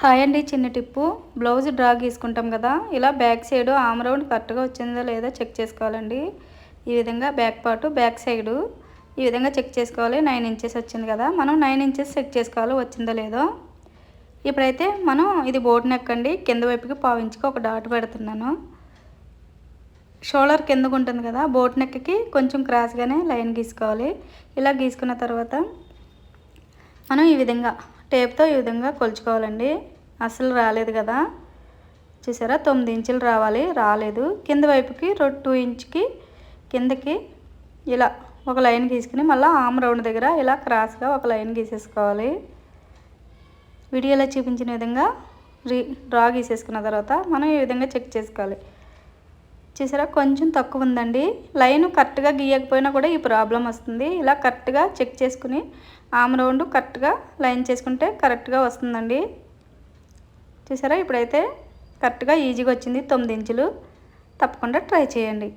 Hi అండి చిన్న Tipu. Blouse draw గీసుకుంటాం కదా ఇలా బ్యాక్ సైడ్ ఆమ్ రౌండ్ కరెక్ట్గా వచ్చిందో లేదో చెక్ చేసుకోవాలండి. ఈ విధంగా బ్యాక్ పార్ట్ బ్యాక్ సైడు ఈ విధంగా చెక్ చేసుకోవాలి. నైన్ ఇంచెస్ వచ్చింది కదా మనం నైన్ ఇంచెస్ చెక్ చేసుకోవాలి వచ్చిందో లేదో. ఇప్పుడైతే మనం ఇది బోట్ నెక్ అండి కింద వైపుకి పావించుకు ఒక డాట్ పెడుతున్నాను. షోల్డర్ కిందకు ఉంటుంది కదా బోట్ నెక్కి కొంచెం క్రాస్గానే లైన్ గీసుకోవాలి. ఇలా గీసుకున్న తర్వాత మనం ఈ విధంగా టేప్తో ఈ విధంగా కొలుచుకోవాలండి. అసలు రాలేదు కదా. చూసారా? తొమ్మిది ఇంచులు రావాలి. రాలేదు. కింద వైపుకి టూ ఇంచ్కి కిందకి ఇలా ఒక లైన్ గీసుకుని మళ్ళీ ఆమ్ రౌండ్ దగ్గర ఇలా క్రాస్గా ఒక లైన్ గీసేసుకోవాలి. వీడియోలో చూపించిన విధంగా రీ డ్రా గీసేసుకున్న తర్వాత మనం ఈ విధంగా చెక్ చేసుకోవాలి. చూసారా? కొంచెం తక్కువ ఉందండి. లైన్ కరెక్ట్గా గీయకపోయినా కూడా ఈ ప్రాబ్లం వస్తుంది. ఇలా కరెక్ట్గా చెక్ చేసుకుని ఆమ్ రౌండ్ కరెక్ట్గా లైన్ చేసుకుంటే కరెక్ట్గా వస్తుందండి. చూసారా? ఇప్పుడైతే కరెక్ట్గా ఈజీగా వచ్చింది తొమ్మిది ఇంచులు. తప్పకుండా ట్రై చేయండి.